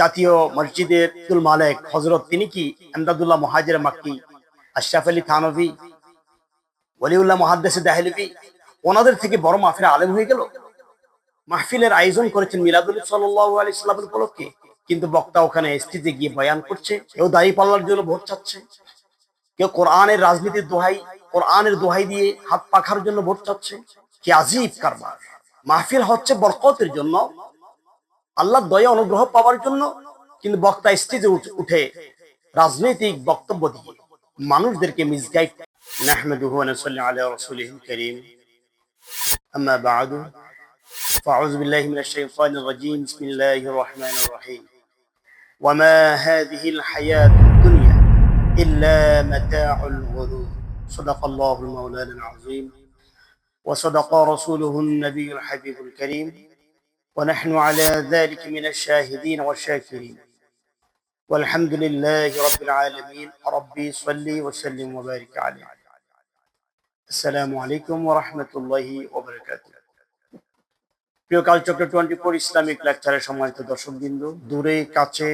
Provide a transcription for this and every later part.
জাতীয় মসজিদের আব্দুল মালেক হজরত তিনি কি এমদাদুল্লাহ মহাজের মাক্কি, আশরাফ আলী থানভি, ওলিউল্লাহ মহাদ্দেসে দাহলিবি ওনাদের থেকে বড় মাহফিল আলেম হয়ে গেল? মাহফিলের আয়োজন করেছেন মিলাদুল সাল্লাহ আলী ইসলামের উপলক্ষে। কিন্তু বক্তা ওখানে স্টেজে গিয়ে বয়ান করছে, কেউ দাড়ি পাল্লার জন্য ভোট চাচ্ছে, কেউ কোরআনের রাজনীতির দোহাই, কোরআনের দোহাই দিয়ে হাত পাখার জন্য ভোট চাচ্ছে। কি আজিব কারবার। মাহফিল হচ্ছে বরকতের জন্য। আল্লাহর দয়া অনুগ্রহ পাওয়ার জন্য কিন্তু বক্তা স্টেজে উঠ- উঠে রাজনৈতিক বক্তব্য দিয়ে মানুষদেরকে মিসগাইড نحمده ونصلي على رسوله الكريم أما بعد فأعوذ بالله من الشيطان الرجيم بسم الله الرحمن الرحيم وما هذه الحياة الدنيا إلا متاع الغرور صدق الله المولانا العظيم وصدق رسوله النبي الحبيب الكريم ونحن على ذلك من الشاهدين والشاكرين والحمد لله رب العالمين ربي صلي وسلم وبارك عليه السلام عليكم ورحمة الله وبركاته প্রিয় কালচক্র টোয়েন্টি ফোর ইসলামিক লেকচারের সম্মানিত দর্শকবৃন্দ দূরে কাছে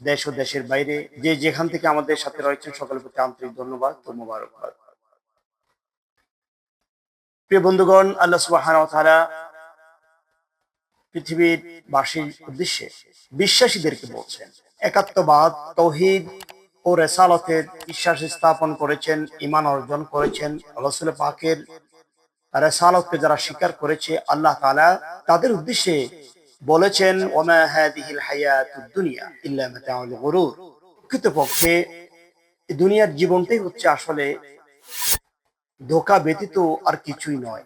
দেশ ও দেশের বাইরে যে যেখান থেকে আমাদের সাথে রয়েছেন সকলের প্রতি আন্তরিক ধন্যবাদ ও মোবারকবাদ প্রিয় বন্ধুগণ আল্লাহ সুবহানাহু ওয়া তাআলা পৃথিবীর বাসীর উদ্দেশ্যে বিশ্বাসীদেরকে বলছেন, একাত্মবাদ, তৌহিদ ও রেসালতের বিশ্বাস স্থাপন করেছেন ইমান অর্জন করেছেন রসুল পাকের রেসালতকে যারা স্বীকার করেছে, আল্লাহ তাআলা তাদের উদ্দেশ্যে বলেছেন, ওমা দুনিয়ার জীবনটাই হচ্ছে আসলে ধোকা ব্যতীত আর কিছুই নয়।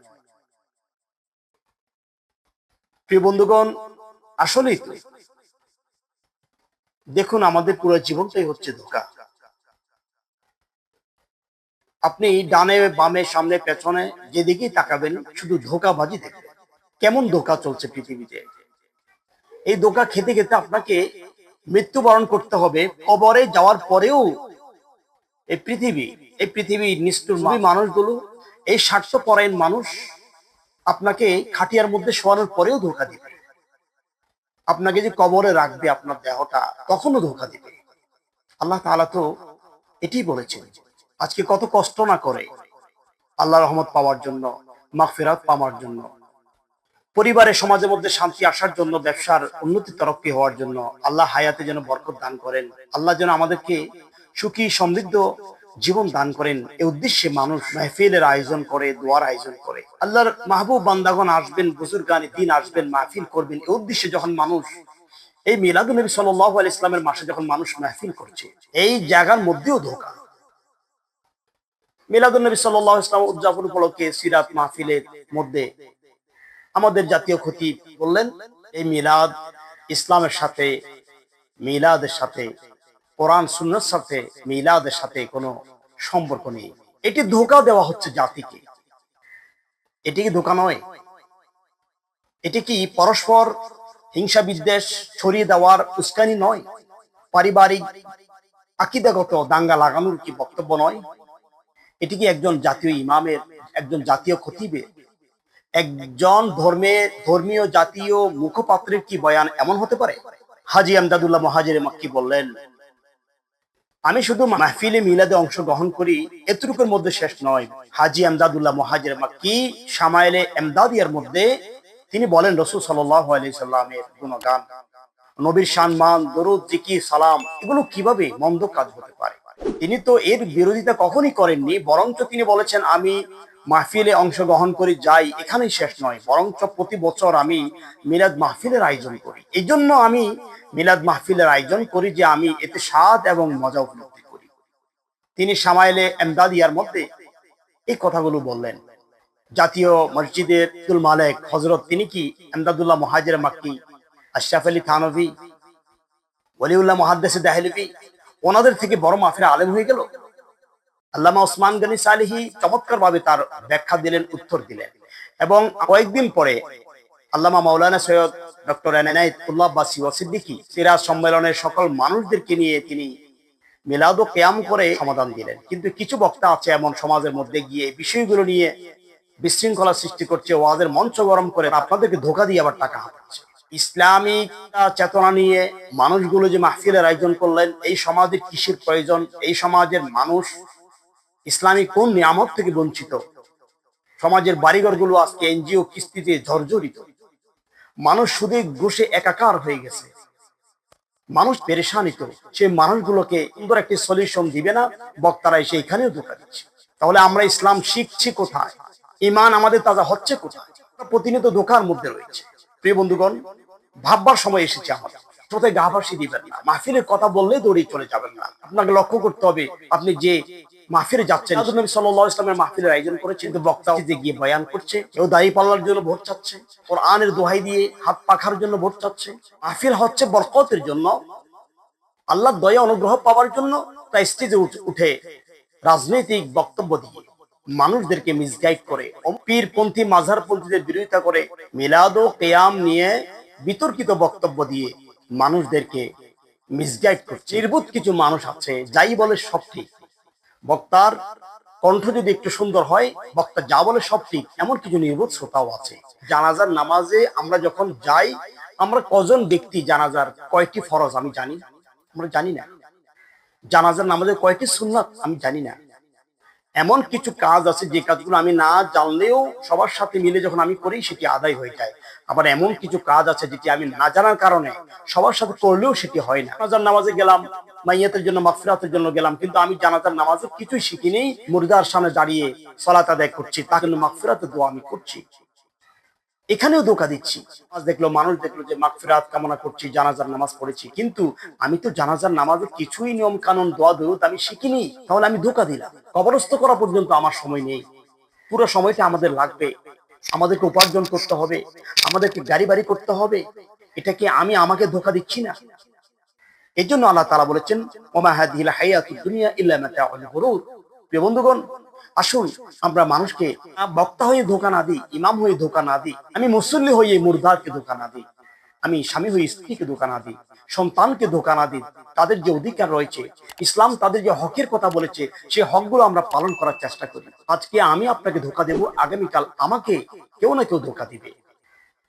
প্রিয় বন্ধুগণ, আসলেই তো। দেখুন, আমাদের পুরো জীবনটাই হচ্ছে ধোকা। আপনি ডানে, বামে, সামনে, পেছনে যেদিকেই তাকাবেন, শুধু ধোকাবাজি দেখবেন। কেমন ধোকা চলছে পৃথিবীতে। এই ধোকা খেতে খেতে আপনাকে মৃত্যুবরণ করতে হবে। কবরে যাওয়ার পরেও এই পৃথিবী, এই পৃথিবীর নিষ্ঠুর মানুষগুলো, এই স্বার্থপরায়ণ মানুষ আপনাকে খাটিয়ার মধ্যে শোয়ানোর পরেও ধোকা দিবে। আপনাকে যে কবরে রাখবে আপনার দেহটা, তখনও ধোকা দিবে। আল্লাহ তাআলা তো এটি বলেছেন, আজকে কত কষ্ট না করে আল্লাহ রহমত পাওয়ার জন্য, মাগফিরাত পাওয়ার জন্য, পরিবারের সমাজের মধ্যে শান্তি আসার জন্য, ব্যবসার উন্নতি তরক্কি হওয়ার জন্য, আল্লাহ হায়াতে যেন বরকত দান করেন, আল্লাহ যেন আমাদেরকে সুখী, সমৃদ্ধ জীবন দান করেন। এই উদ্দেশ্যে মানুষ মাহফিলের আয়োজন করে, দোয়ার আয়োজন করে। আল্লাহর মাহবুব বান্দাগণ আসবেন, বুজুর্গানি দিন আসবেন, মাহফিল করবেন। এই উদ্দেশ্যে যখন মানুষ এই মিলাদুল নবী সাল্লাহ আল ইসলামের মাসে যখন মানুষ মাহফিল করছে, এই জায়গার মধ্যেও ধোকা। মিলাদুল নবী সাল্লাহ ইসলাম উদযাপন উপলক্ষে সিরাত মাহফিলের মধ্যে আমাদের জাতীয় ক্ষতি বললেন, এই মিলাদ ইসলামের সাথে, মিলাদের সাথে কোরআন, সুন্নার সাথে, মিলাদের সাথে কোনো সম্পর্ক নেই। এটি ধোকা দেওয়া হচ্ছে জাতিকে। এটি কি ধোকা নয়? এটি কি পরস্পর হিংসা বিদ্বেষ ছড়িয়ে দেওয়ার উস্কানি নয়? পারিবারিক আকিদাগত দাঙ্গা লাগানোর কি বক্তব্য নয়? এটি কি একজন জাতীয় ইমামের, একজন জাতীয় খতিবে? একজন ধর্মে, ধর্মীয় জাতীয় মুখপাত্রের কি বয়ান এমন হতে পারে? হাজি আমদাদুল্লাহ মহাজির মাক্কি বললেন আমি শুধু মাহফিলে মিলাদে অংশগ্রহণ করি, এতটুকুর মধ্যে শেষ নয়। হাজি আমদাদুল্লাহ মহাজের মাক্কি সামাইলে এমদাদিয়ার মধ্যে তিনি বলেন, রসুল সাল্লামের গুণগান, নবীর সম্মান, দরুদ জিকি সালাম, এগুলো কীভাবে মন্দ কাজ হতে পারে? তিনি তো এর বিরোধিতা কখনই করেননি, বরঞ্চ তিনি বলেছেন, আমি মাহফিলে অংশগ্রহণ করে, যাই এখানেই শেষ নয়, বরঞ্চ প্রতি বছর আমি মিলাদ মাহফিলের আয়োজন করি। এই জন্য আমি মিলাদ মাহফিলের আয়োজন করি যে আমি এতে স্বাদ এবং মজা উপলব্ধি করি। তিনি সামাইলে এমদাদিয়ার মধ্যে এই কথাগুলো বললেন। জাতীয় মসজিদের আব্দুল মালেক হজরত তিনি কি এমদাদুল্লাহ মহাজের মাক্কি, আশরাফ আলী থানভি, ওলিউল্লাহ মহাদ্দেসে দাহলিবি ওনাদের থেকে বড় মাফিরা আলেম হয়ে গেল? আল্লামা ওসমান গনি সালিহি চমৎকার ভাবে তার ব্যাখ্যা দিলেন, উত্তর দিলেন। এবং কয়েকদিন পরে আল্লামা মাওলানা সৈয়দ ডক্টর এনায়তুল্লাহ বাসি ওয়াসিদ্দিকি সিরাজ সম্মেলনের সকল মানুষদেরকে নিয়ে তিনি মিলাদ ও কেয়াম করে সমাধান দিলেন। কিন্তু কিছু বক্তা আছে এমন সমাজের মধ্যে গিয়ে বিষয়গুলো নিয়ে বিশৃঙ্খলা সৃষ্টি করছে ওয়াদের মঞ্চ গরম করে আপনাদেরকে ধোকা দিয়ে আবার টাকা হাতাচ্ছে ইসলামিক চেতনা নিয়ে মানুষগুলো যে মাহফিলের আয়োজন করলেন, এই সমাজের কিসের প্রয়োজন? এই সমাজের মানুষ ইসলামিক কোন নিয়ামত থেকে বঞ্চিত? সমাজের বাড়িঘরগুলো আজকে এনজিও কিস্তিতে জর্জরিত মানুষ শুধু ঘুষে একাকার হয়ে গেছে। মানুষ পেরেশানিত। সে মানুষগুলোকে সুন্দর একটি সলিউশন দিবে না, বক্তারা এসে এখানেও ধোকা দিচ্ছে। তাহলে আমরা ইসলাম শিখছি কোথায়? ইমান আমাদের তাজা হচ্ছে কোথায়? প্রতিনিয়ত ধোকার মধ্যে রয়েছে। প্রিয় বন্ধুগণ, ভাববার সময় এসেছে আমাদের। কোথায় গা ভাসি দিবেন না। মাহফিলের কথা বললে দৌড়িয়ে চলে যাবেন না। আপনাকে লক্ষ্য করতে হবে, আপনি যে মাহফিলে যাচ্ছেন। নবী আলাইহি ইসলামের মাহফিলের আয়োজন করেছে। কিন্তু বক্তা গিয়ে বয়ান করছে। কেউ দাড়ি পাল্লার জন্য ভোট চাচ্ছে। কোরআনের দোহাই দিয়ে হাত পাখার জন্য ভোট চাচ্ছে। মাহফিল হচ্ছে বরকতের জন্য। আল্লাহর দয়া অনুগ্রহ পাওয়ার জন্য তা স্টেজে উঠে রাজনৈতিক বক্তব্য দিয়ে মানুষদেরকে মিসগাইড করে। পীরপন্থী মাঝারপন্থীদের বিরোধিতা করে মিলাদ ও কেয়াম নিয়ে বিতর্কিত বক্তব্য দিয়ে মানুষদেরকে মিসগাইড করছে। নির্বুত কিছু মানুষ আছে, যাই বলে সব ঠিক। বক্তার কণ্ঠ যদি একটু সুন্দর হয়, বক্তা যা বলে সব ঠিক, এমন কিছু নির্বোধ শ্রোতাও আছে। জানাজার নামাজে আমরা যখন যাই, আমরা কজন ব্যক্তি জানাজার কয়টি ফরজ আমি জানি? আমরা জানি না। জানাজার নামাজের কয়টি সুন্নাত আমি জানি না। এমন কিছু কাজ আছে যে কাজগুলো আমি না জানলেও সবার সাথে মিলে যখন আমি করি, সেটি আদায় হয়ে যায়। আবার এমন কিছু কাজ আছে যেটি আমি না জানার কারণে সবার সাথে করলেও সেটি হয় না। নামাজে গেলাম মাইয়াতের জন্য মাফিরাতের জন্য গেলাম। কিন্তু আমি জানাজার নামাজে কিছুই শিখিনি। মুর্দার সামনে দাঁড়িয়ে সলাত আদায় করছি। তার জন্য মাফিরাতের দোয়া আমি করছি। এখানেও ধোকা দিচ্ছি। দেখল, মানুষ দেখল যে মাগফিরাত কামনা করছি, জানাজার নামাজ পড়েছি। কিন্তু আমি তো জানাজার নামাজে কিছুই নিয়ম কানুন দোয়া, দরুদ আমি শিখিনি। তাহলে আমি ধোকা দিলাম। কবরস্থ করা পর্যন্ত আমার সময় নেই। পুরো সময়টা আমাদের লাগবে। আমাদেরকে উপার্জন করতে হবে। আমাদেরকে গাড়ি বাড়ি করতে হবে। এটা কি আমি, আমাকে ধোকা দিচ্ছি না। এই জন্য আল্লাহ তালা বলেছেন, ওমা হাদিল হায়াতুদ দুনিয়া ইল্লা মাতাউল গুরুর। প্রিয় বন্ধুগণ, আসুন আমরা মানুষকে বক্তা হয়ে ধোকা না দিই, ইমাম হয়ে ধোকা না দিই, আমি মুসল্লি হয়ে মুর্দারকে ধোকা না দিই, আমি স্বামী হয়ে স্ত্রীকে ধোকা না দিই, সন্তানকে ধোকা না দিই, তাদের যে অধিকার রয়েছে, ইসলাম তাদের যে হকের কথা বলেছে সেই হকগুলো আমরা পালন করার চেষ্টা করি। আজকে আমি আপনাকে ধোকা দেব, আগামীকাল আমাকে কেউ না কেউ ধোকা দিবে।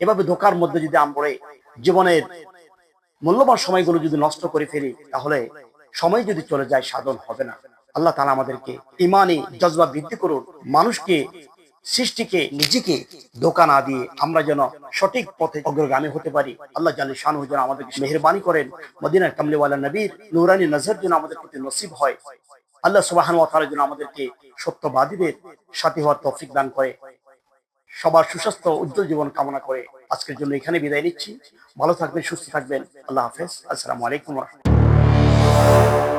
এভাবে ধোকার মধ্যে যদি আমরা জীবনের মূল্যবান সময়গুলো যদি নষ্ট করে ফেলি, তাহলে সময় যদি চলে যায়, সাধন হবে না। আল্লাহ তালা আমাদেরকে ইমানি জজবা বৃদ্ধি করুন, মানুষকে, সৃষ্টিকে, নিজেকে ধোকা না দিয়ে আমরা যেন সঠিক পথে অগ্রগামী হতে পারি। আল্লাহ জালি শাহ যেন আমাদেরকে মেহরবানি করেন। মদিনার কামলিওয়ালা নবীর নুরানি নজর যেন আমাদের প্রতি নসিব হয়। আল্লাহ সুবাহান যেন আমাদেরকে সত্যবাদীদের সাথী হওয়ার তৌফিক দান করে। সবার সুস্বাস্থ্য উজ্জ্বল জীবন কামনা করে আজকের জন্য এখানে বিদায় নিচ্ছি। ভালো থাকবেন, সুস্থ থাকবেন। আল্লাহ হাফেজ। আসসালামু আলাইকুম রহমতুল্লাহ।